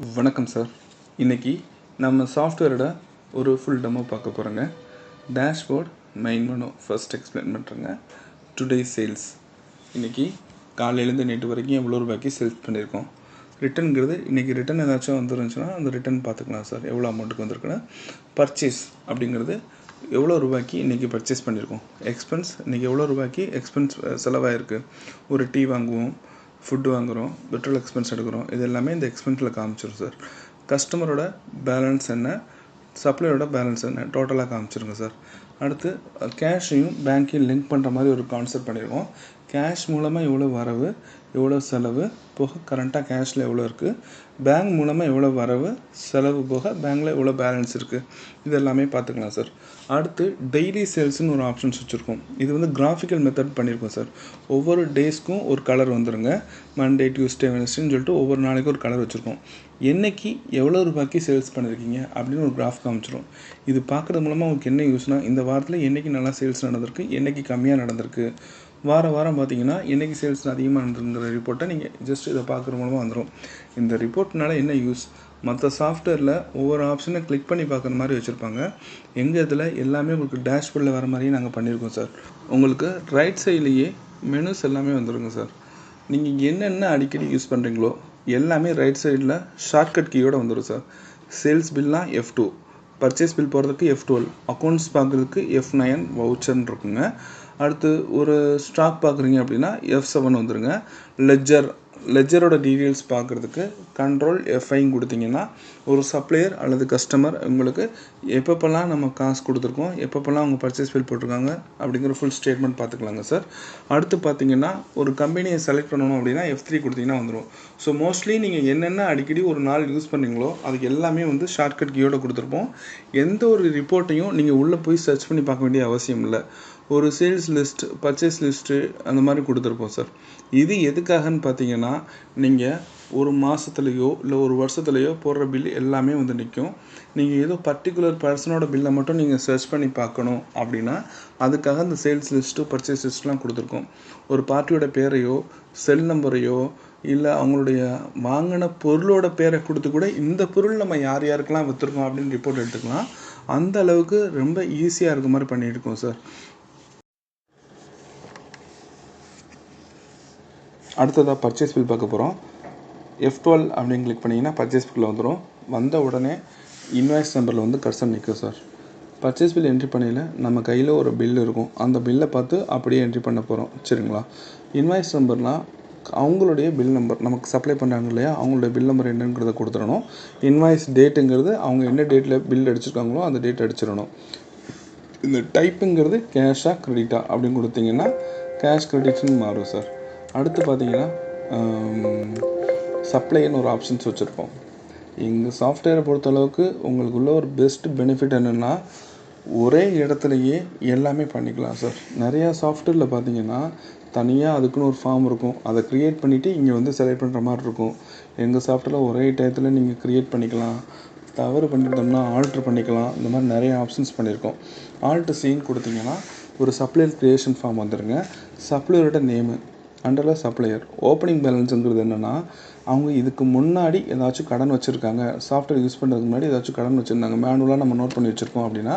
வணக்கம் சார் இன்றைக்கி நம்ம சாஃப்ட்வேரோட ஒரு ஃபுல் டெமோ பார்க்க போகிறோங்க dashboard main menu first explain பண்ணுறேங்க டுடே சேல்ஸ் இன்றைக்கி காலையிலேருந்து நேற்று வரைக்கும் எவ்வளோ ரூபாய்க்கு சேல்ஸ் பண்ணியிருக்கோம்? ரிட்டர்னுங்கிறது இன்றைக்கி ரிட்டன் ஏதாச்சும் வந்துருந்துச்சுன்னா அந்த ரிட்டன் பார்த்துக்கலாம் சார் எவ்வளோ அமௌண்ட்டுக்கு வந்திருக்குன்னா. பர்ச்சேஸ் அப்படிங்கிறது எவ்வளோ ரூபாய்க்கு இன்றைக்கி பர்ச்சேஸ் பண்ணியிருக்கோம்? எக்ஸ்பென்ஸ் இன்றைக்கி எவ்வளோ ரூபாய்க்கு எக்ஸ்பென்ஸ் செலவாயிருக்கு? ஒரு டீ வாங்குவோம். ஃபுட்டு வாங்குகிறோம் பெட்ரோல் எக்ஸ்பென்ஸ் எடுக்கிறோம். இது எல்லாமே இந்த எக்ஸ்பென்ஸில் காமிச்சிடும் சார் கஸ்டமரோட பேலன்ஸ் என்ன? சப்ளையோட பேலன்ஸ் என்ன? டோட்டலாக காமிச்சிருங்க சார் அடுத்து கேஷையும் பேங்க்கையும் லிங்க் பண்ணுற மாதிரி ஒரு கான்செப்ட் பண்ணியிருக்கோம் கேஷ் மூலமாக எவ்வளோ வரவு எவ்வளோ செலவு போக கரண்ட்டாக கேஷில் எவ்வளோ இருக்குது பேங்க் மூலமாக எவ்வளோ வரவு செலவு போக பேங்க்கில் எவ்வளோ பேலன்ஸ் இருக்குது இது எல்லாமே பார்த்துக்கலாம் சார் அடுத்து டெய்லி சேல்ஸ்னு ஒரு ஆப்ஷன்ஸ் வச்சுருக்கோம். இது வந்து கிராஃபிக்கல் மெத்தட் பண்ணியிருக்கோம் சார் ஒவ்வொரு டேஸ்க்கும் ஒரு கலர் வந்துருங்க. மண்டே டியூஸ்டே வெனஸ்டேன்னு சொல்லிட்டு ஒவ்வொரு நாளைக்கும் ஒரு கலர் வச்சுருக்கோம். என்னைக்கு எவ்வளோ ரூபாய்க்கு சேல்ஸ் பண்ணியிருக்கீங்க அப்படின்னு ஒரு கிராஃப் காமிச்சிடும் இது பார்க்குறது மூலமாக உங்களுக்கு என்ன யூஸ்னால் இந்த வாரத்தில் என்றைக்கு நல்லா சேல்ஸ் நடந்திருக்கு என்றைக்கு கம்மியாக நடந்திருக்கு. வார வாரம் பார்த்தீங்கன்னா என்றைக்கு சேல்ஸ் அதிகமாக நடந்துங்கிற ரிப்போர்ட்டை நீங்கள் ஜஸ்ட் இதை பார்க்குற மூலமாக வந்துடும் இந்த ரிப்போர்ட்னால என்ன யூஸ் மற்ற சாஃப்ட்வேரில் ஒவ்வொரு ஆப்ஷனை கிளிக் பண்ணி பார்க்குற மாதிரி வச்சுருப்பாங்க. எங்கள் இதில் எல்லாமே உங்களுக்கு டேஷ்போர்டில் வர மாதிரியே நாங்கள் பண்ணியிருக்கோம் சார் உங்களுக்கு ரைட் சைட்லேயே மெனுஸ் எல்லாமே வந்துடுங்க சார் நீங்கள் என்னென்ன அடிக்கடி யூஸ் பண்ணுறீங்களோ எல்லாமே ரைட் சைடில் ஷார்ட்கட் கீயோடு வந்துடும் சார் சேல்ஸ் பில்னால் எஃப் டூ பர்ச்சேஸ் பில் போகிறதுக்கு எஃப் டுவெல் அக்கௌண்ட்ஸ் பார்க்குறதுக்கு எஃப் நயன் வவுச்சர்னு இருக்குங்க. அடுத்து ஒரு ஸ்டாக் பார்க்குறீங்க அப்படின்னா எஃப் செவன் வந்துடுங்க லெஜர் லெஜரோட டீட்டெயில்ஸ் பார்க்குறதுக்கு கண்ட்ரோல் எஃப்ஐன்னு கொடுத்தீங்கன்னா ஒரு சப்ளையர் அல்லது கஸ்டமர் உங்களுக்கு எப்பப்பெல்லாம் நம்ம காசு கொடுத்துருக்கோம் எப்பப்பெல்லாம் அவங்க பர்ச்சேஸ் பில் போட்டிருக்காங்க அப்படிங்கிற ஃபுல் ஸ்டேட்மெண்ட் பார்த்துக்கலாங்க சார் அடுத்து பார்த்தீங்கன்னா ஒரு கம்பெனியை செலக்ட் பண்ணணும் அப்படின்னா எஃப் த்ரீ கொடுத்தீங்கன்னா வந்துடும் ஸோ மோஸ்ட்லி நீங்கள் என்னென்ன அடிக்கடி ஒரு நாள் யூஸ் பண்ணீங்களோ அதுக்கு எல்லாமே வந்து ஷார்ட்கட் கீயோட கொடுத்துருப்போம். எந்த ஒரு ரிப்போர்ட்டையும் நீங்கள் உள்ளே போய் சர்ச் பண்ணி பார்க்க வேண்டிய அவசியம் இல்லை. ஒரு சேல்ஸ் லிஸ்ட் பர்ச்சேஸ் லிஸ்ட்டு அந்த மாதிரி கொடுத்துருப்போம் சார் இது எதுக்காகன்னு பார்த்தீங்கன்னா நீங்கள் ஒரு மாதத்துலேயோ இல்லை ஒரு வருஷத்துலையோ போடுற பில் எல்லாமே வந்து நிற்கும் நீங்கள் ஏதோ பர்டிகுலர் பர்சனோட பில்லை மட்டும் நீங்கள் சர்ச் பண்ணி பார்க்கணும் அப்படின்னா அதுக்காக அந்த சேல்ஸ் லிஸ்ட்டு பர்ச்சேஸ் லிஸ்ட்லாம் கொடுத்துருக்கோம். ஒரு பார்ட்டியோட பேரையோ செல் நம்பரையோ இல்லை அவங்களுடைய வாங்கின பொருளோட பேரை கொடுத்து கூட இந்த பொருள் நம்ம யார் யாருக்கெல்லாம் விற்றுருக்கோம் அப்படின்னு ரிப்போர்ட் எடுத்துக்கலாம். அந்த அளவுக்கு ரொம்ப ஈஸியாக இருக்க மாதிரி பண்ணியிருக்கோம் சார் அடுத்ததாக பர்ச்சேஸ் பில் பார்க்க போகிறோம் எஃப் டுவெல் அப்படின்னு கிளிக் பண்ணிங்கன்னா பர்ச்சேஸ் பில் வந்துடும் வந்த உடனே இன்வாய்ஸ் நம்பரில் வந்து கர்சன் நிற்கும் சார் பர்ச்சேஸ் பில் என்ட்ரி பண்ணையில் நம்ம கையில் ஒரு பில் இருக்கும். அந்த பில்லை பார்த்து அப்படியே என்ட்ரி பண்ண போகிறோம் சரிங்களா? இன்வாய்ஸ் நம்பர்னால் அவங்களுடைய பில் நம்பர் நமக்கு சப்ளை பண்ணுறாங்க இல்லையா? அவங்களுடைய பில் நம்பர் என்னங்கிறத கொடுத்துடணும். இன்வாய்ஸ் டேட்டுங்கிறது அவங்க என்ன டேட்டில் பில் அடிச்சிருக்காங்களோ அந்த டேட் அடிச்சிடணும். இந்த டைப்புங்கிறது கேஷாக க்ரெடிட்டாக அப்படின்னு கொடுத்தீங்கன்னா கேஷ் க்ரெடிட்ஸ்னு மாறும் சார் அடுத்து பார்த்தீங்கன்னா சப்ளைன்னு ஒரு ஆப்ஷன்ஸ் வச்சுருப்போம். எங்கள் சாஃப்ட்வேரை பொறுத்தளவுக்கு உங்களுக்குள்ள ஒரு பெஸ்ட் பெனிஃபிட் என்னென்னா ஒரே இடத்துலையே எல்லாமே பண்ணிக்கலாம் சார் நிறையா சாஃப்ட்வேரில் பார்த்தீங்கன்னா தனியாக அதுக்குன்னு ஒரு ஃபார்ம் இருக்கும். அதை க்ரியேட் பண்ணிவிட்டு இங்கே வந்து செலக்ட் பண்ணுற மாதிரி இருக்கும். எங்கள் சாஃப்ட்வேரில் ஒரே டயத்தில் நீங்கள் க்ரியேட் பண்ணிக்கலாம். தவறு பண்ணிட்டோம்னா ஆல்ட்ரு பண்ணிக்கலாம். இந்த மாதிரி நிறைய ஆப்ஷன்ஸ் பண்ணியிருக்கோம் ஆல்ட்ரு சீன் கொடுத்தீங்கன்னா ஒரு சப்ளையர் க்ரியேஷன் ஃபார்ம் வந்துடுங்க சப்ளையரோட நேமு அண்டர்ல சப்ளையர் ஓப்பனிங் பேலன்ஸுங்கிறது என்னென்னா அவங்க இதுக்கு முன்னாடி ஏதாச்சும் கடன் வச்சுருக்காங்க. சாஃப்ட்வேர் யூஸ் பண்ணுறதுக்கு முன்னாடி ஏதாச்சும் கடன் வச்சுருந்தாங்க. மேனுவலாக நம்ம நோட் பண்ணி வச்சுருக்கோம் அப்படின்னா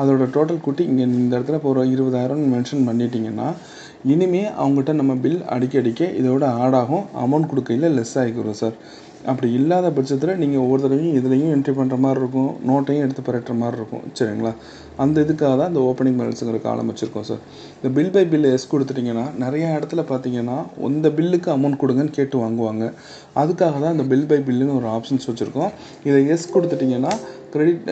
அதோட டோட்டல் கூட்டி இங்கே இந்த இடத்துல இப்போ ஒரு இருபதாயிரம்னு மென்ஷன் பண்ணிட்டீங்கன்னா இனிமேல் அவங்ககிட்ட நம்ம பில் அடிக்க அடிக்க இதோட ஆட் ஆகும். அமௌண்ட் கொடுக்கையில் லெஸ் ஆகிக்கிறோம் சார் அப்படி இல்லாத பட்சத்தில் நீங்கள் ஒவ்வொரு தடவையும் இதுலேயும் என்ட்ரி பண்ணுற மாதிரி இருக்கும் நோட்டையும் எடுத்து பரட்டுற மாதிரி இருக்கும். சரிங்களா? அந்த இதுக்காக தான் இந்த ஓப்பனிங் பேலன்ஸுங்கிற காலம் வச்சுருக்கோம் சார் இந்த பில் பை பில் எஸ் கொடுத்துட்டிங்கன்னா நிறையா இடத்துல பார்த்தீங்கன்னா இந்த பில்லுக்கு அமௌண்ட் கொடுங்கன்னு கேட்டு வாங்குவாங்க. அதுக்காக தான் இந்த பில் பை பில்லுன்னு ஒரு ஆப்ஷன்ஸ் வச்சுருக்கோம். இதை எஸ் கொடுத்துட்டிங்கன்னா க்ரெடிட்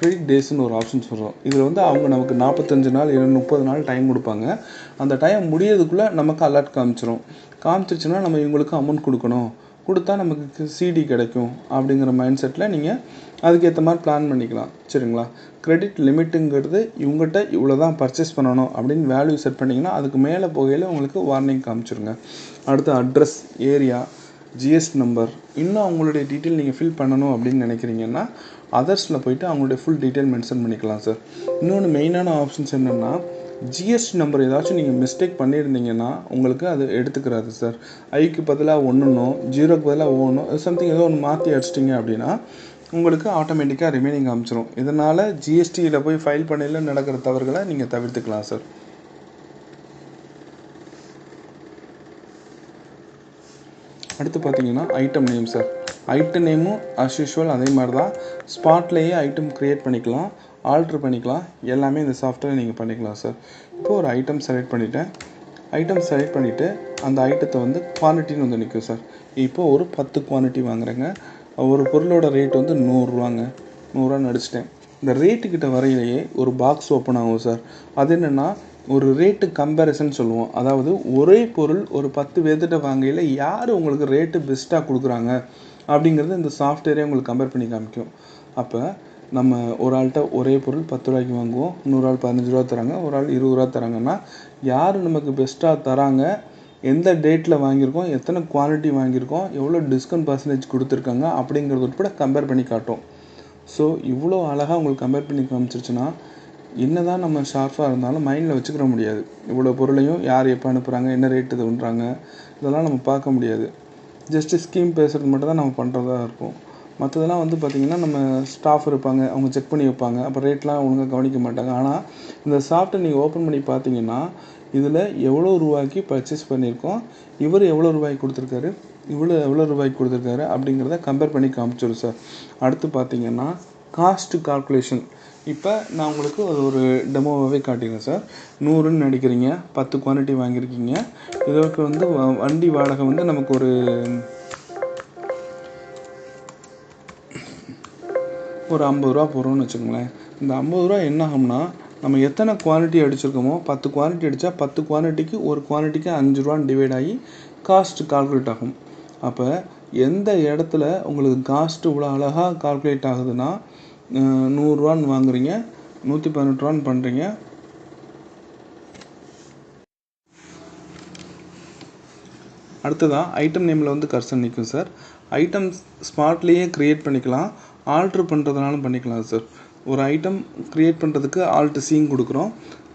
க்ரெடிட் டேஸ்னு ஒரு ஆப்ஷன்ஸ் வரும். இதில் வந்து அவங்க நமக்கு நாற்பத்தஞ்சு நாள் இல்லை முப்பது நாள் டைம் கொடுப்பாங்க. அந்த டைம் முடியறதுக்குள்ளே நமக்கு அலர்ட் காமிச்சிரும். காமிச்சிருச்சுன்னா நம்ம இவங்களுக்கு அமௌண்ட் கொடுக்கணும். கொடுத்தா நமக்கு சிடி கிடைக்கும் அப்படிங்கிற மைண்ட் செட்டில் நீங்கள் அதுக்கேற்ற மாதிரி பிளான் பண்ணிக்கலாம். சரிங்களா? கிரெடிட் லிமிட்டுங்கிறது இவங்ககிட்ட இவ்வளோ தான் பர்ச்சேஸ் பண்ணணும் அப்படின்னு வேல்யூ செட் பண்ணிங்கன்னா அதுக்கு மேலே போகையில் உங்களுக்கு வார்னிங் காமிச்சிருங்க. அடுத்து அட்ரஸ் ஏரியா ஜிஎஸ்டி நம்பர் இன்னும் அவங்களுடைய டீட்டெயில் நீங்கள் ஃபில் பண்ணணும் அப்படின்னு நினைக்கிறீங்கன்னா அதர்ஸில் போயிட்டு அவங்களுடைய ஃபுல் டீட்டெயில் மென்ஷன் பண்ணிக்கலாம் சார் இன்னொன்று மெயினான ஆப்ஷன்ஸ் என்னென்னா ஜிஎஸ்டி நம்பர் ஏதாச்சும் நீங்கள் மிஸ்டேக் பண்ணியிருந்தீங்கன்னா உங்களுக்கு அது எடுத்துக்கிறாது சார் ஐக்கு பதிலாக ஒன்றுனோ ஜீரோக்கு பதிலாக ஓனோ சம்திங் ஏதோ ஒன்று மாற்றி அடிச்சிட்டிங்க அப்படின்னா உங்களுக்கு ஆட்டோமேட்டிக்காக ரிமைனிங் அமைச்சிரும் இதனால் ஜிஎஸ்டியில் போய் ஃபைல் பண்ணையில் நடக்கிற தவறுகளை நீங்கள் தவிர்த்துக்கலாம் சார் அடுத்து பார்த்தீங்கன்னா ஐட்டம் நேம் சார் ஐட்டம் நேமும் அஸ் யூஷுவல் அதே மாதிரி தான் ஸ்பாட்லேயே ஐட்டம் க்ரியேட் பண்ணிக்கலாம். ஆல்ட்ரு பண்ணிக்கலாம். எல்லாமே இந்த சாஃப்ட்வேர் நீங்கள் பண்ணிக்கலாம் சார் இப்போ ஒரு ஐட்டம் செலக்ட் பண்ணிவிட்டேன் ஐட்டம் செலக்ட் பண்ணிவிட்டு அந்த ஐட்டத்தை வந்து குவான்டிட்டின்னு வந்து நிற்கும் சார் இப்போ ஒரு பத்து குவான்டிட்டி வாங்குறேங்க. ஒரு பொருளோட ரேட் வந்து நூறுரூவாங்க நூறுரூவா நடிச்சிட்டேன். இந்த ரேட்டுக்கிட்ட வரையிலேயே ஒரு பாக்ஸ் ஓப்பன் ஆகும் சார் அது என்னென்னா ஒரு ரேட்டு கம்பேரிசன் சொல்லுவோம். அதாவது ஒரே பொருள் ஒரு பத்து பேர்த்திட்ட வாங்கையில் யார் உங்களுக்கு ரேட்டு பெஸ்ட்டாக கொடுக்குறாங்க? அப்படிங்கிறது இந்த சாஃப்ட்வேரே உங்களுக்கு கம்பேர் பண்ணி காமிக்கும். அப்போ நம்ம ஒரு ஆள்கிட்ட ஒரே பொருள் பத்து ரூபாய்க்கு வாங்குவோம் இன்னொரு ஆள் பதினஞ்சு ரூபா தராங்க ஒரு ஆள் இருபது ரூபா தராங்கன்னா யார் நமக்கு பெஸ்ட்டாக தராங்க எந்த டேட்டில் வாங்கியிருக்கோம் எத்தனை குவாலிட்டி வாங்கியிருக்கோம் எவ்வளோ டிஸ்கவுண்ட் பர்சன்டேஜ் கொடுத்துருக்காங்க அப்படிங்கிறது உட்பட கம்பேர் பண்ணி காட்டும் ஸோ இவ்வளோ அழகாக உங்களுக்கு கம்பேர் பண்ணி காமிச்சிருச்சுன்னா என்ன தான் நம்ம ஷார்ப்பாக இருந்தாலும் மைண்டில் வச்சுக்கிற முடியாது. இவ்வளோ பொருளையும் யார் எப்போ அனுப்புகிறாங்க என்ன ரேட்டு இது பண்ணுறாங்க இதெல்லாம் நம்ம பார்க்க முடியாது. ஜஸ்ட்டு ஸ்கீம் பேசுகிறது மட்டும் தான் நம்ம பண்ணுறதா இருக்கும். மற்றதெல்லாம் வந்து பார்த்திங்கன்னா நம்ம ஸ்டாஃப் இருப்பாங்க அவங்க செக் பண்ணி வைப்பாங்க. அப்போ ரேட்லாம் ஒழுங்காக கவனிக்க மாட்டாங்க. ஆனால் இந்த சாஃப்ட்டை நீங்கள் ஓப்பன் பண்ணி பார்த்தீங்கன்னா இதில் எவ்வளோ ரூபாய்க்கு பர்ச்சேஸ் பண்ணியிருக்கோம் இவர் எவ்வளோ ரூபாய்க்கு கொடுத்துருக்காரு இவ்வளோ எவ்வளோ ரூபாய்க்கு கொடுத்துருக்காரு அப்படிங்கிறத கம்பேர் பண்ணி காமிச்சிடும் சார் அடுத்து பார்த்தீங்கன்னா காஸ்ட் கால்குலேஷன் இப்போ நான் உங்களுக்கு அது ஒரு டெமோவாகவே காட்டிடுறேன் சார் நூறுன்னு நடிக்கிறீங்க பத்து குவான்டிட்டி வாங்கியிருக்கீங்க. இதற்கு வந்து வ- வண்டி வாடகை வந்து நமக்கு ஒரு ஒரு ஐம்பது ரூபா போகிறோம்னு வச்சுக்கோங்களேன். இந்த ஐம்பது ரூபா என்ன ஆகும்னா நம்ம எத்தனை குவான்டிட்டி அடிச்சிருக்கோமோ பத்து குவான்டிட்டி அடித்தா பத்து குவான்டிட்டிக்கு ஒரு குவான்டிட்டிக்கு அஞ்சு ரூபான்னு டிவைட் ஆகி காஸ்ட் கால்குலேட் ஆகும். அப்போ எந்த இடத்துல உங்களுக்கு காஸ்ட் இவ்வளோ அழகாக கால்குலேட் ஆகுதுன்னா நூறுரூவான்னு வாங்குறீங்க நூற்றி பதினெட்டு ரூபான்னு பண்ணுறீங்க அடுத்ததாக ஐட்டம் நேமில் வந்து கர்சன் நிற்கும் சார் ஐட்டம் ஸ்மார்ட்லேயே க்ரியேட் பண்ணிக்கலாம். ஆல்ட்ரு பண்ணுறதுனாலும் பண்ணிக்கலாம் சார் ஒரு ஐட்டம் க்ரியேட் பண்ணுறதுக்கு ஆல்ட் சிங் கொடுக்குறோம்.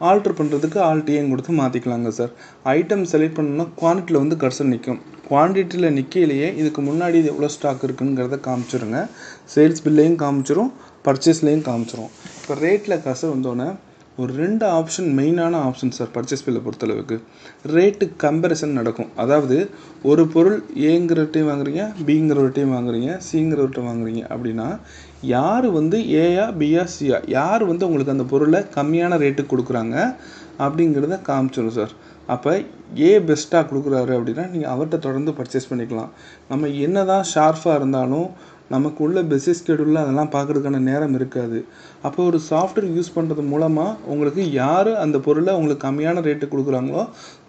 ஆல்ட்ரு பண்ணுறதுக்கு ஆல்ட் கொடுத்து மாற்றிக்கலாங்க சார் ஐட்டம் செலக்ட் பண்ணணும்னா குவான்டிட்டியில் வந்து கர்சன் நிற்கும் குவான்டிட்டியில் நிற்கையிலேயே இதுக்கு முன்னாடி இது எவ்வளோ ஸ்டாக் இருக்குங்கிறத காமிச்சிருங்க. சேல்ஸ் பில்லையும் காமிச்சிரும் பர்ச்சேஸ்லேயும் காமிச்சிரும். இப்போ ரேட்டில் கர்சர் வந்தோடனே ஒரு ரெண்டு ஆப்ஷன் மெயினான ஆப்ஷன் சார் பர்ச்சேஸ் பில்லை பொறுத்தளவுக்கு. ரேட்டு கம்பேரிசன் நடக்கும். அதாவது ஒரு பொருள் ஏங்கிறவர்கிட்டையும் வாங்குறீங்க பிங்கிறவர்கிட்டையும் வாங்குறீங்க சிங்கிறவர்கிட்ட வாங்குறீங்க அப்படின்னா யார் வந்து ஏயா பியா சியா யார் வந்து உங்களுக்கு அந்த பொருளை கம்மியான ரேட்டுக்கு கொடுக்குறாங்க அப்படிங்கிறத காமிச்சிடும் சார் அப்போ ஏ பெஸ்ட்டாக கொடுக்குறாரு அப்படின்னா நீங்கள் அவர்கிட்ட தொடர்ந்து பர்ச்சேஸ் பண்ணிக்கலாம். நம்ம என்ன தான் ஷார்ப்பாக இருந்தாலும் நமக்கு உள்ள பிஸி ஸ்கெடியூலில் அதெல்லாம் பார்க்கறதுக்கான நேரம் இருக்காது. அப்போ ஒரு சாஃப்ட்வேர் யூஸ் பண்ணுறது மூலமாக உங்களுக்கு யார் அந்த பொருளை உங்களுக்கு கம்மியான ரேட்டு கொடுக்குறாங்களோ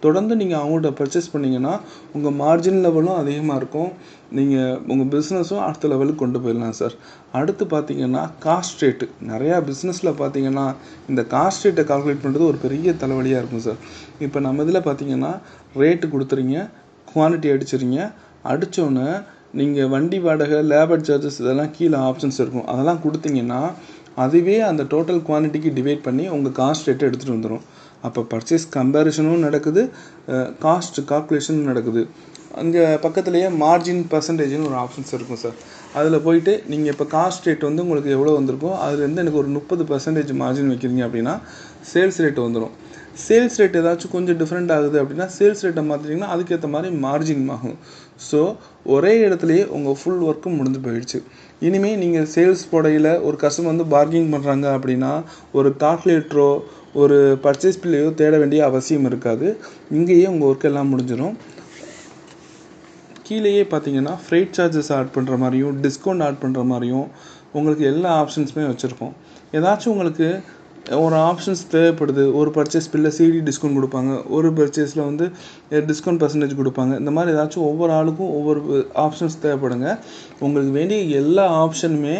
தொடர்ந்து நீங்கள் அவங்கள்ட்ட பர்ச்சேஸ் பண்ணிங்கன்னா உங்கள் மார்ஜின் லெவலும் அதிகமாக இருக்கும். நீங்கள் உங்கள் பிஸ்னஸும் அடுத்த லெவலுக்கு கொண்டு போயிடலாம் சார் அடுத்து பார்த்தீங்கன்னா காஸ்ட் ரேட்டு நிறையா பிஸ்னஸில் பார்த்தீங்கன்னா இந்த காஸ்ட் ரேட்டை கால்குலேட் பண்ணுறது ஒரு பெரிய தலைவலியாக இருக்கும் சார் இப்போ நம்ம இதில் பார்த்தீங்கன்னா ரேட்டு கொடுத்துறீங்க குவான்டிட்டி அடிச்சிடுறீங்க. அடித்தோன்னே நீங்கள் வண்டி வாடகை லேபர் சார்ஜஸ் இதெல்லாம் கீழே ஆப்ஷன்ஸ் இருக்கும். அதெல்லாம் கொடுத்தீங்கன்னா அதுவே அந்த டோட்டல் குவான்டிட்டிக்கு டிவைட் பண்ணி உங்கள் காஸ்ட் ரேட்டை எடுத்துகிட்டு வந்துடும் அப்போ பர்ச்சேஸ் கம்பேரிசனும் நடக்குது காஸ்ட் கால்குலேஷனும் நடக்குது. அங்கே பக்கத்துலேயே மார்ஜின் பர்சன்டேஜ்னு ஒரு ஆப்ஷன்ஸ் இருக்கும் சார். அதில் போயிட்டு நீங்கள் இப்போ காஸ்ட் ரேட் வந்து உங்களுக்கு எவ்வளோ வந்திருக்கோ அதுலேருந்து எனக்கு ஒரு முப்பது பர்சன்டேஜ் மார்ஜின் வைக்கிறீங்க அப்படின்னா சேல்ஸ் ரேட் வந்துடும் சேல்ஸ் ரேட் ஏதாச்சும் கொஞ்சம் டிஃப்ரெண்ட் ஆகுது அப்படின்னா சேல்ஸ் ரேட்டை மாற்றிட்டிங்கன்னா அதுக்கேற்ற மாதிரி மார்ஜின் ஆகும். ஸோ ஒரே இடத்துலையே உங்கள் ஃபுல் ஒர்க்கும் முடிஞ்சு போயிடுச்சு. இனிமேல் நீங்கள் சேல்ஸ் போடையில் ஒரு கஸ்டமர் வந்து பார்கிங் பண்ணுறாங்க அப்படின்னா ஒரு கால்குலேட்டரோ ஒரு பர்ச்சேஸ் பில்லையோ தேட வேண்டிய அவசியம் இருக்காது. இங்கேயே உங்கள் ஒர்க் எல்லாம் முடிஞ்சிடும் கீழேயே பார்த்தீங்கன்னா ஃப்ரைட் சார்ஜஸ் ஆட் பண்ணுற மாதிரியும் டிஸ்கவுண்ட் ஆட் பண்ணுற மாதிரியும் உங்களுக்கு எல்லா ஆப்ஷன்ஸுமே வச்சுருக்கோம். ஏதாச்சும் உங்களுக்கு ஒரு ஆப்ஷன்ஸ் தேவைப்படுது. ஒரு பர்ச்சேஸ் பில்ல சிடி டிஸ்கவுண்ட் கொடுப்பாங்க. ஒரு பர்ச்சேஸில் வந்து டிஸ்கவுண்ட் பர்சன்டேஜ் கொடுப்பாங்க. இந்த மாதிரி ஏதாச்சும் ஒவ்வொரு ஆளுக்கும் ஒவ்வொரு ஆப்ஷன்ஸ் தேவைப்படுங்க. உங்களுக்கு வேண்டிய எல்லா ஆப்ஷனுமே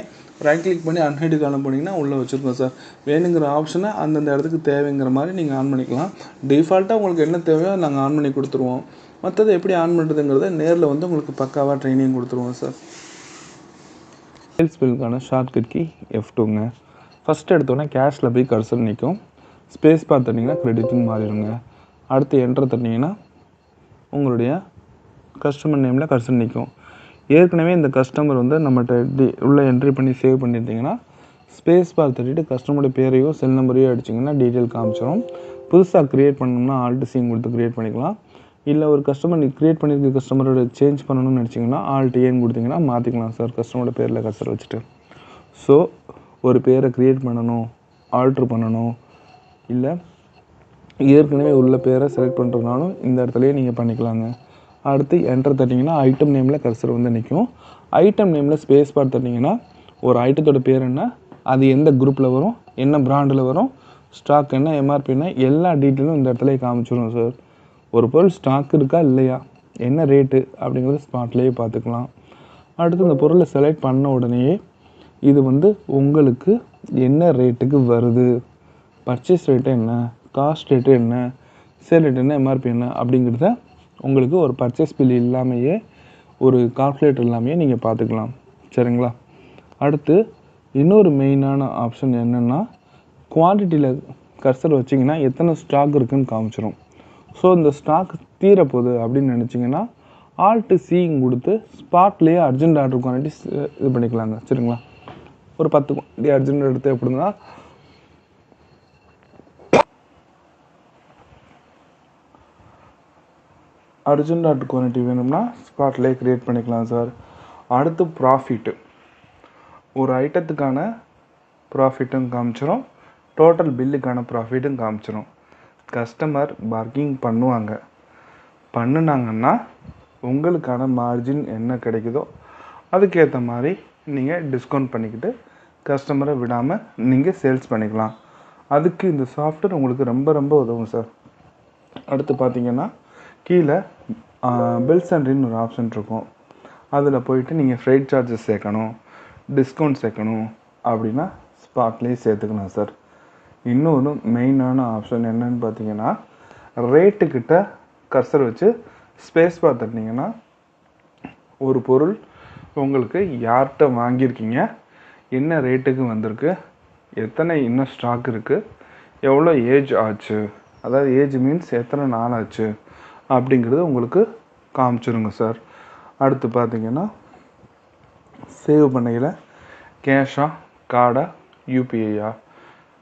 ரைட் கிளிக் பண்ணி அன்ஹைடு காலம் பண்ணிங்கன்னா உள்ளே வச்சுருக்கோம் சார் வேணுங்கிற ஆப்ஷனை அந்தந்த இடத்துக்கு தேவைங்கிற மாதிரி நீங்கள் ஆன் பண்ணிக்கலாம். டிஃபால்ட்டாக உங்களுக்கு என்ன தேவையோ நாங்கள் ஆன் பண்ணி கொடுத்துருவோம். மற்றது எப்படி ஆன் பண்ணுறதுங்கிறத நேரில் வந்து உங்களுக்கு பக்காவாக ட்ரைனிங் கொடுத்துருவோம் சார் சேல்ஸ் பில்லுக்கான ஷார்ட்கட் கி எஃப் டூங்க ஃபஸ்ட்டு எடுத்தோடனே கேஷில் போய் கர்சர் நிற்கும் ஸ்பேஸ் பார் தட்டிங்கன்னா கிரெடிட்னு மாறிடுங்க. அடுத்து என்ட்ரு தட்டிங்கன்னா உங்களுடைய கஸ்டமர் நேமில் கர்சர் நிற்கும் ஏற்கனவே இந்த கஸ்டமர் வந்து நம்மகிட்ட டி உள்ளே என்ட்ரி பண்ணி சேவ் பண்ணியிருந்தீங்கன்னா ஸ்பேஸ் பார் தட்டிட்டு கஸ்டமரோட பேரையோ செல் நம்பரையோ அடிச்சிங்கன்னா டீட்டெயில் காமிச்சிடும் புதுசாக க்ரியேட் பண்ணணும்னா ஆல்ட்டு சீன் கொடுத்து க்ரியேட் பண்ணிக்கலாம். இல்லை ஒரு கஸ்டமர் நீங்கள் க்ரியேட் பண்ணியிருக்க கஸ்டமரோட சேஞ்ச் பண்ணணும்னு நினச்சிங்கன்னா ஆல்ட் ஏன்னு கொடுத்தீங்கன்னா மாற்றிக்கலாம் சார் கஸ்டமரோட பேரில் கஸ்டர் வச்சுட்டு. ஸோ ஒரு பேரை க்ரியேட் பண்ணணும் ஆல்ட்ரு பண்ணணும். இல்லை ஏற்கனவே உள்ள பேரை செலக்ட் பண்ணுறதுனாலும் இந்த இடத்துலையே நீங்கள் பண்ணிக்கலாங்க. அடுத்து என்டர் தட்டிங்கன்னா ஐட்டம் நேமில் கர்சர் வந்து நிற்கும் ஐட்டம் நேமில் ஸ்பேஸ் பார் தட்டிங்கன்னா ஒரு ஐட்டத்தோட பேர் என்ன? அது எந்த குரூப்பில் வரும்? என்ன பிராண்டில் வரும்? ஸ்டாக் என்ன எம்ஆர்பி என்ன? எல்லா டீட்டெயிலும் இந்த இடத்துல காமிச்சிடும் சார் ஒரு பொருள் ஸ்டாக் இருக்கா இல்லையா? என்ன ரேட்டு அப்படிங்கிறது ஸ்பாட்லேயே பார்த்துக்கலாம். அடுத்து இந்த பொருளை செலக்ட் பண்ண உடனேயே இது வந்து உங்களுக்கு என்ன ரேட்டுக்கு வருது? பர்ச்சேஸ் ரேட்டு என்ன? காஸ்ட் ரேட்டு என்ன? சேல் ரேட் என்ன? எம்ஆர்பி என்ன? அப்படிங்கிறத உங்களுக்கு ஒரு பர்ச்சேஸ் பில் இல்லாமையே ஒரு கால்குலேட்டர் இல்லாமையே நீங்கள் பார்த்துக்கலாம். சரிங்களா? அடுத்து இன்னொரு மெயினான ஆப்ஷன் என்னென்னா குவான்டிட்டியில் கர்சர் வச்சிங்கன்னா எத்தனை ஸ்டாக் இருக்குதுன்னு காமிச்சிடும் ஸோ இந்த ஸ்டாக் தீரப்போகுது அப்படின்னு நினச்சிங்கன்னா ஆல்ட்டு சீங் கொடுத்து ஸ்பாட்லேயே அர்ஜென்ட் ஆர்டர் குவான்டிட்டி இது பண்ணிக்கலாங்க. சரிங்களா? ஒரு பத்து குவான்டிட்டி அர்ஜென்ட் எடுத்து எப்படின்னா அர்ஜென்ட் ஆர்டர் குவான்டிட்டி வேணும்னா ஸ்பாட்லேயே க்ரியேட் பண்ணிக்கலாம் சார் அடுத்து ப்ராஃபிட்டு ஒரு ஐட்டத்துக்கான ப்ராஃபிட்டும் காமிச்சிரும். டோட்டல் பில்லுக்கான ப்ராஃபிட்டும் காமிச்சிரும். கஸ்டமர் பார்க்கிங் பண்ணுவாங்க. பண்ணுனாங்கன்னா உங்களுக்கான மார்ஜின் என்ன கிடைக்குதோ அதுக்கேற்ற மாதிரி நீங்கள் டிஸ்கவுண்ட் பண்ணிக்கிட்டு கஸ்டமரை விடாமல் நீங்கள் சேல்ஸ் பண்ணிக்கலாம். அதுக்கு இந்த சாஃப்ட்வேர் உங்களுக்கு ரொம்ப ரொம்ப உதவும் சார் அடுத்து பார்த்தீங்கன்னா கீழே பில்ஸ் அண்ட்ரின்னு ஒரு ஆப்ஷன் இருக்கும். அதில் போயிட்டு நீங்கள் ஃப்ரைட் சார்ஜஸ் சேர்க்கணும் டிஸ்கவுண்ட் சேர்க்கணும் அப்படின்னா ஸ்பாட்லேயே சேர்த்துக்கலாம் சார் இன்னொரு மெயினான ஆப்ஷன் என்னன்னு பார்த்தீங்கன்னா ரேட்டுக்கிட்ட கர்சர் வச்சு ஸ்பேஸ் பார்த்துட்டீங்கன்னா ஒரு பொருள் உங்களுக்கு யார்கிட்ட வாங்கியிருக்கீங்க என்ன ரேட்டுக்கு வந்திருக்கு? எத்தனை இன்னும் ஸ்டாக் இருக்குது எவ்வளோ ஏஜ் ஆச்சு? அதாவது ஏஜ் மீன்ஸ் எத்தனை நாள் ஆச்சு? அப்படிங்கிறது உங்களுக்கு காமிச்சிருங்க சார் அடுத்து பார்த்தீங்கன்னா சேவ் பண்ணையில் கேஷா கார்டா யூபிஐயா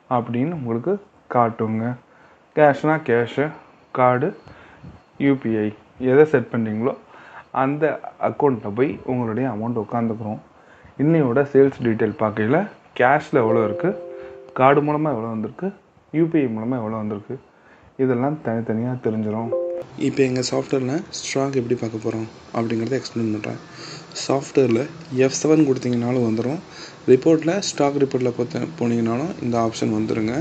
அப்படின்னு உங்களுக்கு காட்டுங்க. கேஷ்னா கேஷு கார்டு யூபிஐ எதை செட் பண்ணுறீங்களோ அந்த அக்கௌண்ட்டில் போய் உங்களுடைய அமௌண்ட் உட்காந்துக்கிறோம் இன்னையோட சேல்ஸ் டீட்டெயில் பார்க்கையில் கேஷில் எவ்வளோ இருக்குது கார்டு மூலமாக எவ்வளோ வந்திருக்கு? யூபிஐ மூலமாக எவ்வளோ வந்திருக்கு? இதெல்லாம் தனித்தனியாக தெரிஞ்சிடும் இப்போ எங்கள் சாஃப்ட்வேரில் ஸ்டாக் எப்படி பார்க்க போகிறோம் அப்படிங்கிறத எக்ஸ்பிளைன் பண்ணுறேன் சாஃப்ட்வேரில் எஃப் செவன் கொடுத்தீங்கனாலும் வந்துடும் ரிப்போர்ட்டில் ஸ்டாக் ரிப்போர்ட்டில் பார்த்து போனீங்கனாலும் இந்த ஆப்ஷன் வந்துடுங்க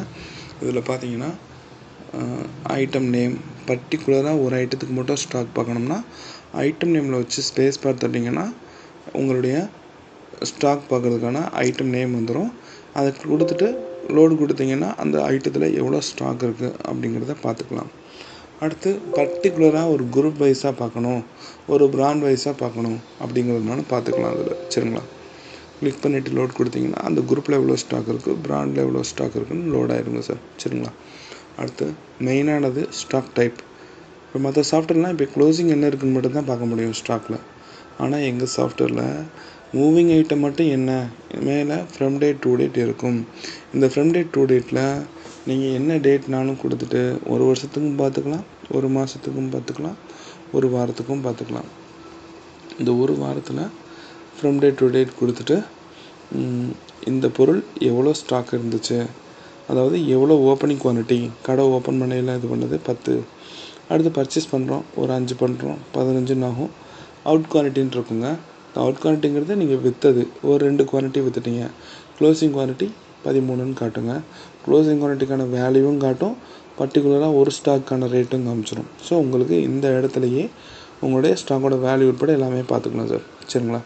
இதில் பார்த்தீங்கன்னா ஐட்டம் நேம் பர்டிகுலராக ஒரு ஐட்டத்துக்கு மட்டும் ஸ்டாக் பார்க்கணும்னா ஐட்டம் நேமில் வச்சு ஸ்பேஸ் பார் தட்டிங்கன்னா உங்களுடைய ஸ்டாக் பார்க்குறதுக்கான ஐட்டம் நேம் வந்துடும் அதை கொடுத்துட்டு லோடு கொடுத்தீங்கன்னா அந்த ஐட்டத்தில் எவ்வளோ ஸ்டாக் இருக்குது அப்படிங்கிறத பார்த்துக்கலாம். அடுத்து பர்டிகுலராக ஒரு குரூப் வைஸாக பார்க்கணும். ஒரு பிராண்ட் வைஸாக பார்க்கணும் அப்படிங்கிறதுனால பார்த்துக்கலாம் அதில். சரிங்களா? கிளிக் பண்ணிவிட்டு லோட் கொடுத்தீங்கன்னா அந்த குரூப்பில் எவ்வளோ ஸ்டாக் இருக்குது பிராண்டில் எவ்வளோ ஸ்டாக் இருக்குதுன்னு லோட் ஆயிருங்க சார் சரிங்களா? அடுத்து மெயினானது ஸ்டாக் டைப் இப்போ மற்ற சாஃப்ட்வேர்லாம் இப்போ க்ளோசிங் என்ன இருக்குன்னு மட்டும் தான் பார்க்க முடியும் ஸ்டாக்கில் ஆனால் எங்கள் சாஃப்ட்வேரில் மூவிங் ஐட்டம் மட்டும் என்ன? மேலே ஃப்ரம் டேட் டூ டேட் இருக்கும். இந்த ஃப்ரம் டேட் டூ டேட்டில் நீங்கள் என்ன டேட்னாலும் கொடுத்துட்டு ஒரு வருஷத்துக்கும் பார்த்துக்கலாம் ஒரு மாதத்துக்கும் பார்த்துக்கலாம் ஒரு வாரத்துக்கும் பார்த்துக்கலாம். இந்த ஒரு வாரத்தில் ஃப்ரம் டேட் டூ டேட் கொடுத்துட்டு இந்த பொருள் எவ்வளோ ஸ்டாக் இருந்துச்சு? அதாவது எவ்வளோ ஓப்பனிங் குவான்டிட்டி கடை ஓப்பன் பண்ணையில் இது பண்ணது பத்து. அடுத்து பர்ச்சேஸ் பண்ணுறோம் ஒரு அஞ்சு பண்ணுறோம் பதினஞ்சுன்னு ஆகும். அவுட் குவான்டிட்டின்னு இருக்குங்க. அவுட் குவான்டிட்டிங்கிறது நீங்கள் விற்றது ஒரு ரெண்டு குவான்டிட்டி விற்றுட்டீங்க க்ளோசிங் குவான்டிட்டி பதிமூணுன்னு காட்டுங்க. க்ளோசிங் குவான்டிட்டிக்கான வேல்யூவும் காட்டும். பர்டிகுலராக ஒரு ஸ்டாக்கான ரேட்டும் காமிச்சிடும் ஸோ உங்களுக்கு இந்த இடத்துலையே உங்களுடைய ஸ்டாக்கோட வேல்யூ உட்பட எல்லாமே பார்த்துக்கலாம் சார் சரிங்களா?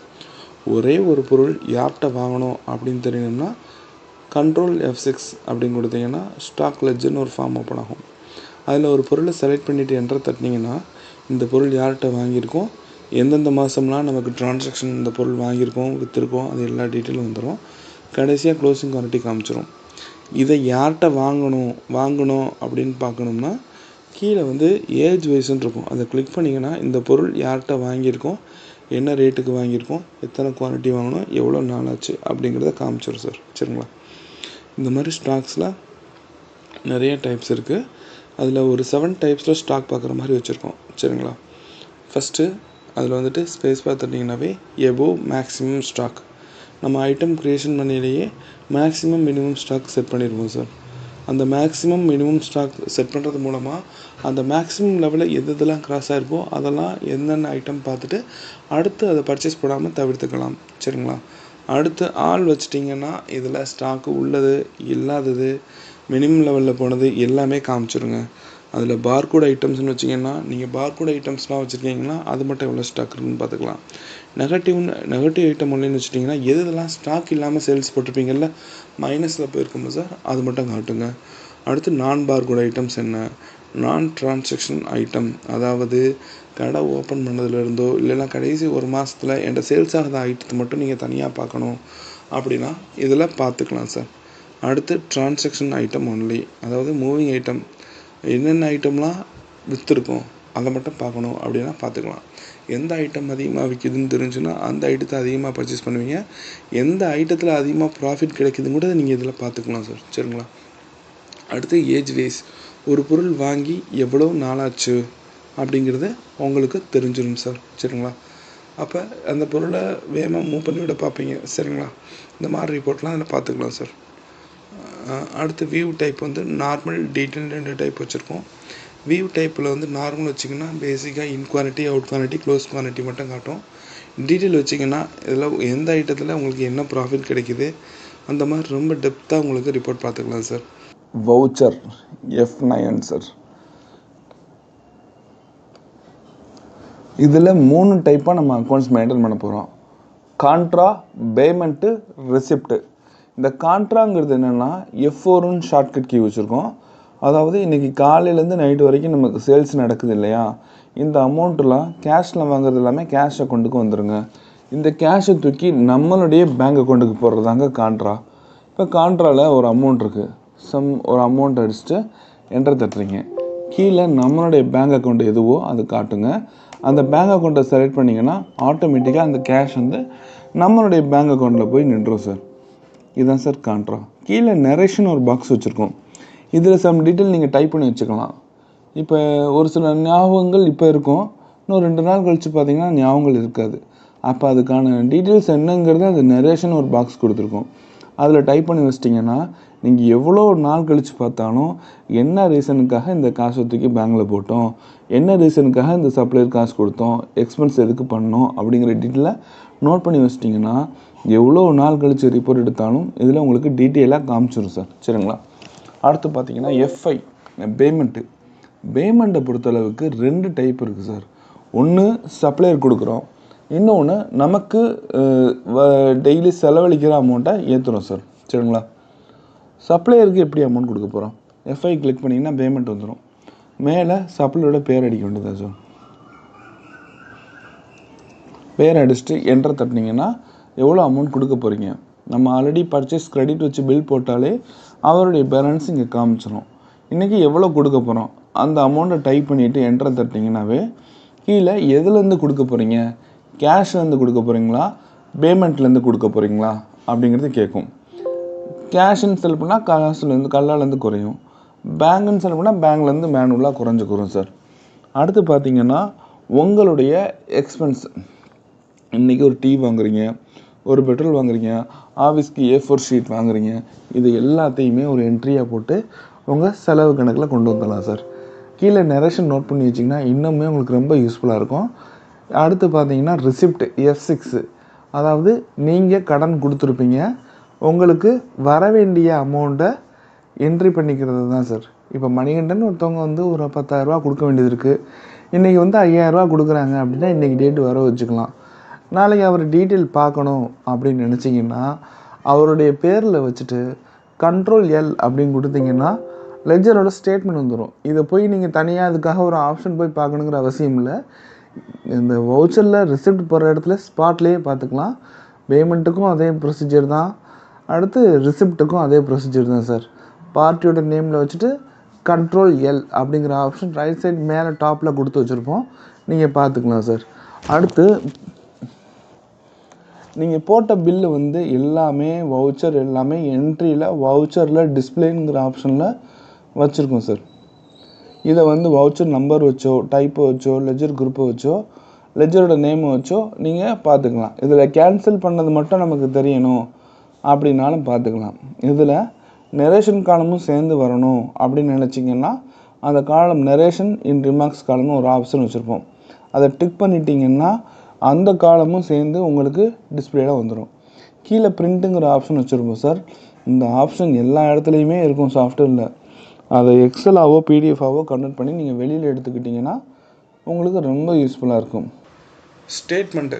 ஒரே ஒரு பொருள் யார்கிட்ட வாங்கணும் அப்படின்னு தெரியணும்னா கண்ட்ரோல் எஃப் சிக்ஸ் அப்படின்னு கொடுத்தீங்கன்னா ஸ்டாக் லெஜ்ஜுன்னு ஒரு ஃபார்ம் ஓப்பன் ஆகும். அதில் ஒரு பொருளை செலக்ட் பண்ணிவிட்டு என்டர் தட்டினீங்கன்னா இந்த பொருள் யார்கிட்ட வாங்கியிருக்கோம்? எந்தெந்த மாதம்லாம் நமக்கு ட்ரான்சாக்ஷன் இந்த பொருள் வாங்கியிருக்கோம் விற்றுருக்கோம் அது எல்லா டீட்டெயிலும் வந்துடும் கடைசியாக க்ளோசிங் குவான்டிட்டி காமிச்சிரும். இதை யார்கிட்ட வாங்கணும் வாங்கணும் அப்படின்னு பார்க்கணும்னா கீழே வந்து ஏஜ் வைஸ்ன்னு இருக்கும். அதை கிளிக் பண்ணிங்கன்னா இந்த பொருள் யார்கிட்ட வாங்கியிருக்கோம் என்ன ரேட்டுக்கு வாங்கியிருக்கோம் எத்தனை குவான்டிட்டி வாங்கணும் எவ்வளோ நாள் ஆச்சு அப்படிங்கிறத காமிச்சிடும் சார். சரிங்களா? இந்த மாதிரி ஸ்டாக்ஸில் நிறைய டைப்ஸ் இருக்குது அதில் ஒரு செவன் டைப்ஸில் ஸ்டாக் பார்க்குற மாதிரி வச்சுருக்கோம். சரிங்களா? ஃபஸ்ட்டு அதில் வந்துட்டு ஸ்பேஸ் பார்த்துட்டிங்கன்னாவே எபோவ் மேக்ஸிமம் ஸ்டாக் நம்ம ஐட்டம் க்ரியேஷன் பண்ணிலேயே மேக்ஸிமம் மினிமம் ஸ்டாக் செட் பண்ணிடுவோம் சார் அந்த மேக்ஸிமம் மினிமம் ஸ்டாக் செட் பண்ணுறது மூலமாக அந்த மேக்ஸிமம் லெவலில் எது எதெல்லாம் கிராஸ் ஆகிருக்கோ அதெல்லாம் என்னென்ன ஐட்டம் பார்த்துட்டு அடுத்து அதை பர்ச்சேஸ் போடாமல் தவிர்த்துக்கலாம். சரிங்களா? அடுத்து ஆள் வச்சிட்டிங்கன்னா இதில் ஸ்டாக்கு உள்ளது இல்லாதது மினிமம் லெவலில் போனது எல்லாமே காமிச்சிருங்க. அதில் பார்கோட் ஐட்டம்ஸ்னு வச்சிங்கன்னா நீங்கள் பார்கோட் ஐட்டம்ஸ்லாம் வச்சுருக்கீங்கன்னா அது மட்டும் எவ்வளோ ஸ்டாக் இருக்குன்னு பார்த்துக்கலாம். நெகட்டிவ்னு நெகட்டிவ் ஐட்டம் ஒன்லின்னு வச்சுட்டிங்கன்னா எது இதெல்லாம் ஸ்டாக் இல்லாமல் சேல்ஸ் போட்டிருப்பீங்கல்ல மைனஸில் போயிருக்கும்ல சார் அது மட்டும் காட்டுங்க. அடுத்து நான் பார்கோட் ஐட்டம்ஸ் என்ன? நான் டிரான்சாக்ஷன் ஐட்டம் அதாவது கடை ஓப்பன் பண்ணதுலேருந்தோ இல்லைன்னா கடைசி ஒரு மாதத்தில் என்கிட்ட சேல்ஸ் ஆகாத ஐட்டத்தை மட்டும் நீங்கள் தனியாக பார்க்கணும் அப்படின்னா இதில் பார்த்துக்கலாம் சார் அடுத்து டிரான்சாக்ஷன் ஐட்டம் ஒன்லி அதாவது மூவிங் ஐட்டம் என்னென்ன ஐட்டம்லாம் விற்றுருக்கோம் அதை மட்டும் பார்க்கணும் அப்படின்னா பார்த்துக்கலாம். எந்த ஐட்டம் அதிகமாக விற்கிதுன்னு தெரிஞ்சுன்னா அந்த ஐட்டத்தை அதிகமாக பர்ச்சேஸ் பண்ணுவீங்க. எந்த ஐட்டத்தில் அதிகமாக ப்ராஃபிட் கிடைக்குதுன்னு கூட நீங்கள் இதில் பார்த்துக்கலாம் சார் சரிங்களா? அடுத்து ஏஜ் வேஸ் ஒரு பொருள் வாங்கி எவ்வளோ நாளாச்சு அப்படிங்கிறது உங்களுக்கு தெரிஞ்சிடும் சார் சரிங்களா? அப்போ அந்த பொருளை வேகமாக மூவ் பண்ணி விட பார்ப்பீங்க சரிங்களா? இந்த மாதிரி ரிப்போர்ட்லாம் அதில் பார்த்துக்கலாம் சார் அடுத்து வியூ டைப் வந்து நார்மல் டீட்டெயில் ரெண்டு டைப் வச்சுருக்கோம். வியூ டைப்பில் வந்து நார்மல் வச்சிங்கன்னா பேசிக்காக in quality out quality close quality மட்டும் காட்டும். டீட்டெயில் வச்சிங்கன்னா இதில் எந்த ஐட்டத்தில் உங்களுக்கு என்ன ப்ராஃபிட் கிடைக்குது அந்த மாதிரி ரொம்ப டெப்த்தாக உங்களுக்கு ரிப்போர்ட் பார்த்துக்கலாம் sir voucher F nine sir இதில் மூணு டைப்பாக நம்ம அக்கௌண்ட்ஸ் மெயின்டைன் பண்ண போகிறோம் கான்ட்ரா பேமெண்ட்டு ரெசிப்ட்டு இந்த கான்ட்ராங்கிறது என்னென்னா எஃப் ஃபோருன்னு ஷார்ட்கட் கீ வச்சுருக்கோம். அதாவது இன்றைக்கி காலையிலேருந்து நைட்டு வரைக்கும் நமக்கு சேல்ஸ் நடக்குது இல்லையா? இந்த அமௌண்ட்டெலாம் கேஷில் வாங்குறது எல்லாமே கேஷ் அக்கௌண்ட்டுக்கு வந்துடுங்க இந்த கேஷை தூக்கி நம்மளுடைய பேங்க் அக்கௌண்ட்டுக்கு போடுறதாங்க கான்ட்ரா. இப்போ கான்ட்ராவில் ஒரு அமௌண்ட் இருக்குது சம் ஒரு அமௌண்ட் அடிச்சுட்டு என்டர் தட்டுறீங்க. கீழே நம்மளுடைய பேங்க் அக்கௌண்ட் எதுவோ அது காட்டுங்க. அந்த பேங்க் அக்கௌண்ட்டை செலக்ட் பண்ணிங்கன்னா ஆட்டோமேட்டிக்காக அந்த கேஷ் வந்து நம்மளுடைய பேங்க் அக்கௌண்ட்டில் போய் நின்றும் சார் இதுதான் சார் கான்ட்ரா கீழே நரேஷன் ஒரு பாக்ஸ் வச்சுருக்கோம். இதில் சம் டீட்டெயில் நீங்கள் டைப் பண்ணி வச்சுக்கலாம். இப்போ ஒரு சில ஞாபகங்கள் இப்போ இருக்கும். இன்னும் ரெண்டு நாள் கழித்து பார்த்தீங்கன்னா ஞாபகங்கள் இருக்காது. அப்போ அதுக்கான டீட்டெயில்ஸ் என்னங்கிறது அது நரேஷன் ஒரு பாக்ஸ் கொடுத்துருக்கோம். அதில் டைப் பண்ணி வச்சிட்டிங்கன்னா நீங்கள் எவ்வளோ நாள் கழித்து பார்த்தாலும் என்ன ரீசனுக்காக இந்த காசை தூக்கி பேங்கில் போட்டோம்? என்ன ரீசனுக்காக இந்த சப்ளையர் காசு கொடுத்தோம்? எக்ஸ்பென்ஸ் எதுக்கு பண்ணோம்? அப்படிங்கிற டீட்டெயிலை நோட் பண்ணி வச்சிட்டிங்கன்னா எவ்வளோ நாள் கழித்து ரிப்போர்ட் எடுத்தாலும் இதில் உங்களுக்கு டீட்டெயிலாக காமிச்சிடும் சார் சரிங்களா? அடுத்து பார்த்தீங்கன்னா எஃப்ஐ பேமெண்ட்டு பேமெண்ட்டை பொறுத்தளவுக்கு ரெண்டு டைப் இருக்குது சார் ஒன்று சப்ளையர் கொடுக்குறோம். இன்னொன்று நமக்கு டெய்லி செலவழிக்கிற அமௌண்ட்டை ஏற்றுறோம் சார் சரிங்களா? சப்ளையருக்கு எப்படி அமௌண்ட் கொடுக்க போகிறோம் எஃப்ஐ கிளிக் பண்ணிங்கன்னா பேமெண்ட் வந்துடும் மேலே சப்ளையரோட பேர் அடிக்க வேண்டியதா சார் பேர் அடிச்சுட்டு என்ட்ரை தட்டினீங்கன்னா எவ்வளோ அமௌண்ட் கொடுக்க போகிறீங்க நம்ம ஆல்ரெடி பர்ச்சேஸ் க்ரெடிட் வச்சு பில் போட்டாலே அவருடைய பேலன்ஸ் இங்கே காமிச்சிடும் இன்றைக்கி எவ்வளோ கொடுக்க போகிறோம் அந்த அமௌண்ட்டை டைப் பண்ணிவிட்டு என்ட்ரை தட்டிங்கனாவே கீழே எதுலேருந்து கொடுக்க போகிறீங்க கேஷ்லேருந்து கொடுக்க போகிறீங்களா பேமெண்ட்லேருந்து கொடுக்க போகிறீங்களா அப்படிங்கிறது கேட்கும் கேஷ்ன்னு செல் பண்ணால் காசுலேருந்து கல்லாலேருந்து குறையும். பேங்குன்னு செல் பண்ணால் பேங்க்லேருந்து மேனுவலாக குறைஞ்சிக்கிறோம் சார் அடுத்து பார்த்தீங்கன்னா உங்களுடைய எக்ஸ்பென்ஸ் இன்றைக்கி ஒரு டீ வாங்குறீங்க. ஒரு பெட்ரோல் வாங்குறீங்க ஆஃபீஸ்க்கு ஏ ஃபோர் ஷீட் வாங்குறீங்க இது எல்லாத்தையுமே ஒரு என்ட்ரியாக போட்டு உங்கள் செலவு கணக்கில் கொண்டு வந்துடலாம் சார் கீழே நெரேஷன் நோட் பண்ணி வச்சிங்கன்னா இன்னுமே உங்களுக்கு ரொம்ப யூஸ்ஃபுல்லாக இருக்கும். அடுத்து பார்த்தீங்கன்னா ரிசிப்ட் எஃப் சிக்ஸு அதாவது நீங்கள் கடன் கொடுத்துருப்பீங்க. உங்களுக்கு வர வேண்டிய அமௌண்ட்டை என்ட்ரி பண்ணிக்கிறது தான் சார் இப்போ மணிகண்டன் ஒருத்தவங்க வந்து ஒரு பத்தாயிரரூபா கொடுக்க வேண்டியது இருக்குது இன்றைக்கி வந்து ஐயாயிரரூபா கொடுக்குறாங்க அப்படின்னா இன்றைக்கி டேட்டு வர வச்சுக்கலாம். நாளைக்கு அவர் டீட்டெயில் பார்க்கணும் அப்படின்னு நினச்சிங்கன்னா அவருடைய பேரில் வச்சுட்டு கண்ட்ரோல் எல் அப்படின்னு கொடுத்தீங்கன்னா லெஜரோட ஸ்டேட்மெண்ட் வந்துடும் இதை போய் நீங்கள் தனியாக அதுக்காக ஒரு ஆப்ஷன் போய் பார்க்கணுங்கிற அவசியம் இல்லை. இந்த வவுச்சரில் ரிசிப்ட் போகிற இடத்துல ஸ்பாட்லேயே பார்த்துக்கலாம். பேமெண்ட்டுக்கும் அதே ப்ரொசீஜர் தான். அடுத்து ரிசிப்ட்டுக்கும் அதே ப்ரொசீஜர் தான் சார் பார்ட்டியோட நேமில் வச்சுட்டு கண்ட்ரோல் எல் அப்படிங்கிற ஆப்ஷன் ரைட் சைட் மேலே டாப்பில் கொடுத்து வச்சுருப்போம். நீங்கள் பார்த்துக்கலாம் சார் அடுத்து நீங்கள் போட்ட பில்லு வந்து எல்லாமே வவுச்சர் எல்லாமே என்ட்ரியில் வவுச்சரில் டிஸ்பிளேங்கிற ஆப்ஷனில் வச்சுருக்கோம் சார் இதை வந்து வவுச்சர் நம்பர் வச்சோ டைப்பு வச்சோ லெஜர் குரூப்பை வச்சோ லெஜரோட நேமை வச்சோ நீங்கள் பார்த்துக்கலாம். இதில் கேன்சல் பண்ணது மட்டும் நமக்கு தெரியணும் அப்படின்னாலும் பார்த்துக்கலாம். இதில் நெரேஷன் காலமும் சேர்ந்து வரணும் அப்படின்னு நினச்சிங்கன்னா அந்த காலம் நெரேஷன் இன் ரிமார்க்ஸ் காலம்னு ஒரு ஆப்ஷன் வச்சுருப்போம். அதை டிக் பண்ணிட்டீங்கன்னா அந்த காலமும் சேர்ந்து உங்களுக்கு டிஸ்பிளேல வந்துடும் கீழே பிரிண்ட்டுங்கிற ஆப்ஷன் வச்சுருப்போம் சார் இந்த ஆப்ஷன் எல்லா இடத்துலையுமே இருக்கும் சாஃப்ட்வேரில் அதை எக்ஸலாவோ பிடிஎஃபாவோ கன்வெர்ட் பண்ணி நீங்கள் வெளியில் எடுத்துக்கிட்டிங்கன்னா உங்களுக்கு ரொம்ப யூஸ்ஃபுல்லாக இருக்கும். ஸ்டேட்மெண்ட்டு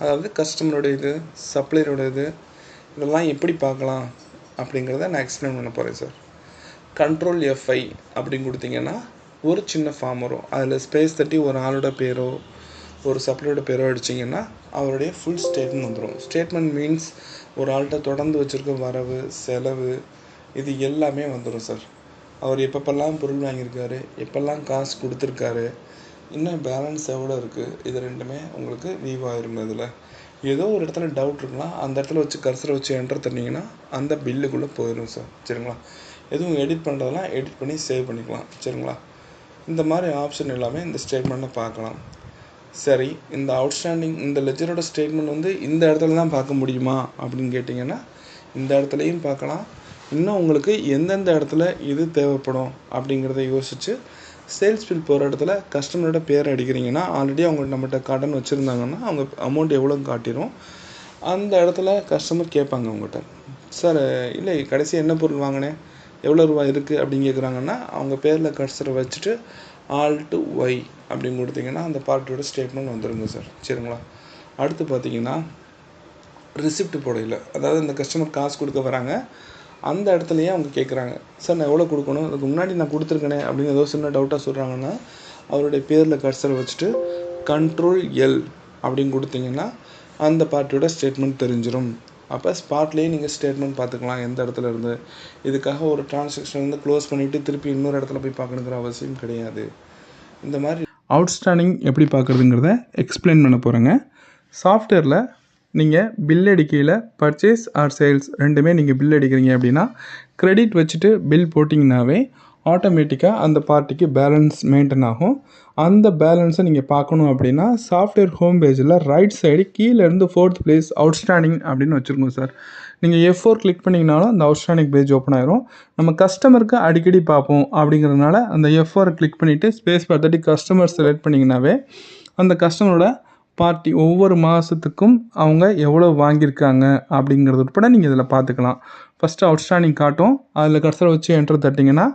அதாவது கஸ்டமரோட இது சப்ளையரோட இது இதெல்லாம் எப்படி பார்க்கலாம் அப்படிங்கிறத நான் எக்ஸ்பிளைன் பண்ண போகிறேன் சார் கண்ட்ரோல் எஃப்ஐ அப்படின்னு கொடுத்தீங்கன்னா ஒரு சின்ன ஃபார்ம் வரும். அதில் ஸ்பேஸ் தட்டி ஒரு ஆளோட பேரோ ஒரு சப்ளையோட பேரோ அடிச்சிங்கன்னா அவருடைய ஃபுல் ஸ்டேட்மெண்ட் வந்துடும் ஸ்டேட்மெண்ட் மீன்ஸ் ஒரு ஆள்கிட்ட தொடர்ந்து வச்சுருக்க வரவு செலவு இது எல்லாமே வந்துடும் சார் அவர் எப்பப்பெல்லாம் பொருள் வாங்கியிருக்காரு எப்பெல்லாம் காசு கொடுத்துருக்காரு இன்னும் பேலன்ஸ் எவ்வளோ இருக்குது இது ரெண்டுமே உங்களுக்கு வியூ ஆயிரும் இதில். ஏதோ ஒரு இடத்துல டவுட் இருக்கலாம் அந்த இடத்துல வச்சு கர்சரை வச்சு என்டர் தந்தீங்கன்னா அந்த பில்லுக்குள்ளே போயிடும் சார் சரிங்களா? எதுவும் எடிட் பண்ணுறதெல்லாம் எடிட் பண்ணி சேவ் பண்ணிக்கலாம் சரிங்களா? இந்த மாதிரி ஆப்ஷன் எல்லாமே இந்த ஸ்டேட்மெண்ட்டை பார்க்கலாம். சரி இந்த அவுட்ஸ்டாண்டிங் இந்த லெஜரோட ஸ்டேட்மெண்ட் வந்து இந்த இடத்துல தான் பார்க்க முடியுமா அப்படின்னு கேட்டிங்கன்னா இந்த இடத்துலையும் பார்க்கலாம். இன்னும் உங்களுக்கு எந்தெந்த இடத்துல இது தேவைப்படும் அப்படிங்கிறத யோசித்து சேல்ஸ் பில் போகிற இடத்துல கஸ்டமரோட பேர் அடிக்கிறீங்கன்னா ஆல்ரெடி அவங்க நம்மகிட்ட கடன் வச்சுருந்தாங்கன்னா அவங்க அமௌண்ட் எவ்வளோ காட்டிடும் அந்த இடத்துல கஸ்டமர் கேட்பாங்க அவங்ககிட்ட சார் இல்லை கடைசி என்ன பொருள் வாங்கினேன்? எவ்வளோ ரூபா இருக்குது அப்படின்னு கேட்குறாங்கன்னா அவங்க பேரில் கர்சரை வச்சுட்டு ஆல் டு ஒய் அப்படின்னு கொடுத்தீங்கன்னா அந்த பார்ட்டியோட ஸ்டேட்மெண்ட் வந்துடுங்க சார் சரிங்களா? அடுத்து பார்த்தீங்கன்னா ரிசிப்ட் போடையில் அதாவது இந்த கஸ்டமர் காசு கொடுக்க வராங்க அந்த இடத்துலையே அவங்க கேட்குறாங்க சார் நான் எவ்வளோ கொடுக்கணும்? அதுக்கு முன்னாடி நான் கொடுத்துருக்கேனே அப்படின்னு ஏதோ சின்ன டவுட்டாக சொல்கிறாங்கன்னா அவருடைய பேரில் கர்சரை வச்சுட்டு கண்ட்ரோல் எல் அப்படின்னு கொடுத்தீங்கன்னா அந்த பார்ட்டியோட ஸ்டேட்மெண்ட் தெரிஞ்சிடும் அப்போ ஸ்பாட்லேயே நீங்கள் ஸ்டேட்மெண்ட் பார்த்துக்கலாம் எந்த இடத்துல இருந்து. இதுக்காக ஒரு டிரான்சாக்ஷன் வந்து க்ளோஸ் பண்ணிவிட்டு திருப்பி இன்னொரு இடத்துல போய் பார்க்கணுங்கிற அவசியம் கிடையாது. இந்த மாதிரி அவுட்ஸ்டாண்டிங் எப்படி பார்க்குறதுங்கிறத எக்ஸ்பிளைன் பண்ண போகிறேங்க சாஃப்ட்வேரில் நீங்கள் பில் அடிக்கையில் பர்ச்சேஸ் ஆர் சேல்ஸ் ரெண்டுமே நீங்கள் பில் அடிக்கிறீங்க அப்படின்னா க்ரெடிட் வச்சுட்டு பில் போட்டிங்கனாவே ஆட்டோமேட்டிக்காக அந்த பார்ட்டிக்கு பேலன்ஸ் மெயின்டைன் ஆகும். அந்த பேலன்ஸை நீங்கள் பார்க்கணும் அப்படின்னா சாஃப்ட்வேர் ஹோம் பேஜில் ரைட் சைடு கீழேருந்து ஃபோர்த் பிளேஸ் அவுட்ஸ்டாண்டிங் அப்படின்னு வச்சுருக்கோம் சார். நீங்கள் எஃப் ஃபோர் கிளிக் பண்ணிங்கனாலும் அந்த அவுட்ஸ்டாண்டிங் பேஜ் ஓப்பன் ஆயிரும். நம்ம கஸ்டமருக்கு அடிக்கடி பார்ப்போம் அப்படிங்கிறதுனால அந்த எஃப் ஃபோரை கிளிக் பண்ணிவிட்டு ஸ்பேஸ் பார்த்துட்டு கஸ்டமர் செலக்ட் பண்ணிங்கனாவே அந்த கஸ்டமரோட பார்ட்டி ஒவ்வொரு மாதத்துக்கும் அவங்க எவ்வளோ வாங்கியிருக்காங்க அப்படிங்கிறது உட்பட நீங்கள் இதில் பார்த்துக்கலாம். ஃபஸ்ட்டு அவுட்ஸ்டாண்டிங் காட்டும். அதில் கடைசியில் வச்சு என்ட்ரு தட்டிங்கன்னா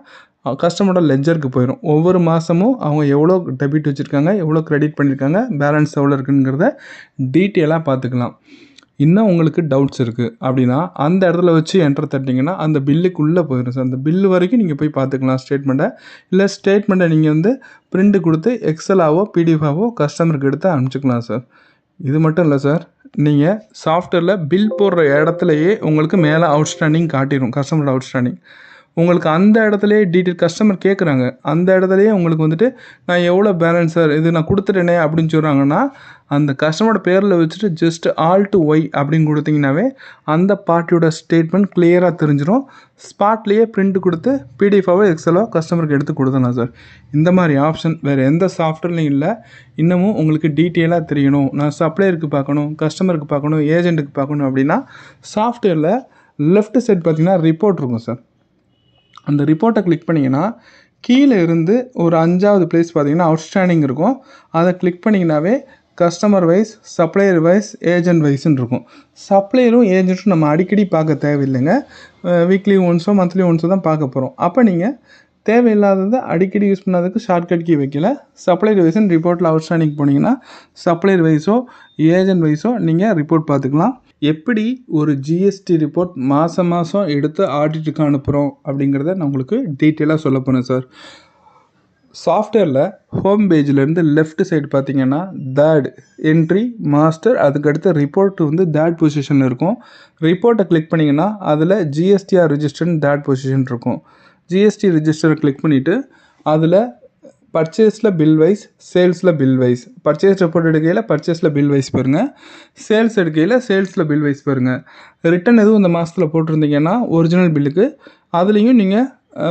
கஸ்டமரோட லெஜருக்கு போயிடும் ஒவ்வொரு மாதமும் அவங்க எவ்வளோ டெபிட் வச்சுருக்காங்க எவ்வளோ கிரெடிட் பண்ணியிருக்காங்க பேலன்ஸ் எவ்வளோ இருக்குங்கிறத டீட்டெயிலாக பார்த்துக்கலாம். இன்னும் உங்களுக்கு டவுட்ஸ் இருக்குது அப்படின்னா அந்த இடத்துல வச்சு என்டர் தட்டிங்கன்னா அந்த பில்லுக்குள்ளே போயிடும் சார். அந்த பில்லு வரைக்கும் நீங்கள் போய் பார்த்துக்கலாம் ஸ்டேட்மெண்ட்டை இல்லை ஸ்டேட்மெண்ட்டை நீங்கள் வந்து பிரிண்ட்டு கொடுத்து எக்ஸலாவோ பிடிஎஃபாவோ கஸ்டமருக்கு எடுத்து அனுப்பிச்சிக்கலாம் சார். இது மட்டும் இல்லை சார். நீங்கள் சாஃப்ட்வேரில் பில் போடுற இடத்துலையே உங்களுக்கு மேலே அவுட்ஸ்டாண்டிங் காட்டிடும் கஸ்டமரோட அவுட்ஸ்டாண்டிங் உங்களுக்கு அந்த இடத்துலையே டீட்டெயில் கஸ்டமர் கேட்குறாங்க அந்த இடத்துலையே உங்களுக்கு வந்துட்டு நான் எவ்வளோ பேலன்ஸ் சார் இது நான் கொடுத்துட்டேனே அப்படின்னு சொல்கிறாங்கன்னா அந்த கஸ்டமரோட பேரில் வச்சுட்டு ஜஸ்ட் ஆல் டு ஒய் அப்படின்னு கொடுத்தீங்கன்னாவே அந்த பார்ட்டியோட ஸ்டேட்மெண்ட் கிளியராக தெரிஞ்சிடும் ஸ்பாட்லேயே பிரிண்ட் கொடுத்து பிடிஎஃபாவோ எக்ஸலோ கஸ்டமருக்கு எடுத்து கொடுத்தலாம் சார் இந்த மாதிரி ஆப்ஷன் வேறு எந்த சாஃப்ட்வேர்லையும் இல்லை. இன்னமும் உங்களுக்கு டீட்டெயிலாக தெரியணும். நான் சப்ளையருக்கு பார்க்கணும் கஸ்டமருக்கு பார்க்கணும் ஏஜென்ட்டுக்கு பார்க்கணும் அப்படின்னா சாஃப்ட்வேரில் லெஃப்ட் சைட் பார்த்தீங்கன்னா ரிப்போர்ட் இருக்கும் சார் அந்த ரிப்போர்ட்டை கிளிக் பண்ணிங்கன்னா கீழே இருந்து ஒரு அஞ்சாவது பிளேஸ் பார்த்தீங்கன்னா அவுட்ஸ்டாண்டிங் இருக்கும். அதை click பண்ணிங்கனாவே customer wise supplier wise agent வைஸ்ன்னு இருக்கும். சப்ளையரும் ஏஜென்ட்டும் நம்ம அடிக்கடி பார்க்க தேவையில்லைங்க. வீக்லி ஒன்ஸோ மந்த்லி ஒன்ஸோ தான் பார்க்க போகிறோம் அப்போ நீங்கள் தேவையில்லாததை அடிக்கடி யூஸ் பண்ணாததுக்கு ஷார்ட்கட் கீ வைக்கல. சப்ளையர் வைஸ்ன்னு ரிப்போர்ட்டில் அவுட்ஸ்டாண்டிங் போனீங்கன்னா சப்ளையர் வைஸோ ஏஜென்ட் வைஸோ நீங்கள் ரிப்போர்ட் பார்த்துக்கலாம். எப்படி ஒரு ஜிஎஸ்டி ரிப்போர்ட் மாதம் மாதம் எடுத்து ஆடிட்டுக்கு அனுப்புகிறோம் அப்படிங்கிறத நான் உங்களுக்கு டீட்டெயிலாக சொல்ல போகிறேன் சார் சாஃப்ட்வேரில் ஹோம் பேஜ்லேருந்து லெஃப்ட் சைடு பார்த்தீங்கன்னா தேர்ட் என்ட்ரி மாஸ்டர் அதுக்கடுத்து ரிப்போர்ட் வந்து தேர்ட் பொசிஷனில் இருக்கும். ரிப்போர்ட்டை கிளிக் பண்ணிங்கன்னா அதில் ஜிஎஸ்டிஆர் ரிஜிஸ்டர்னு தேர்ட் பொசிஷன் இருக்கும். ஜிஎஸ்டி ரிஜிஸ்டரை கிளிக் பண்ணிவிட்டு அதில் பர்ச்சேஸில் பில் வைஸ் சேல்ஸில் பில் வைஸ் பர்ச்சேஸ் ரிப்போர்ட் எடுக்கையில் பர்ச்சேஸில் பில் வைஸ் பாருங்க. சேல்ஸ் எடுக்கையில் சேல்ஸில் பில் வைஸ் பாருங்கள் ரிட்டன் எதுவும் இந்த மாதத்தில் போட்டிருந்தீங்கன்னா ஒரிஜினல் பில்லுக்கு அதுலேயும் நீங்கள்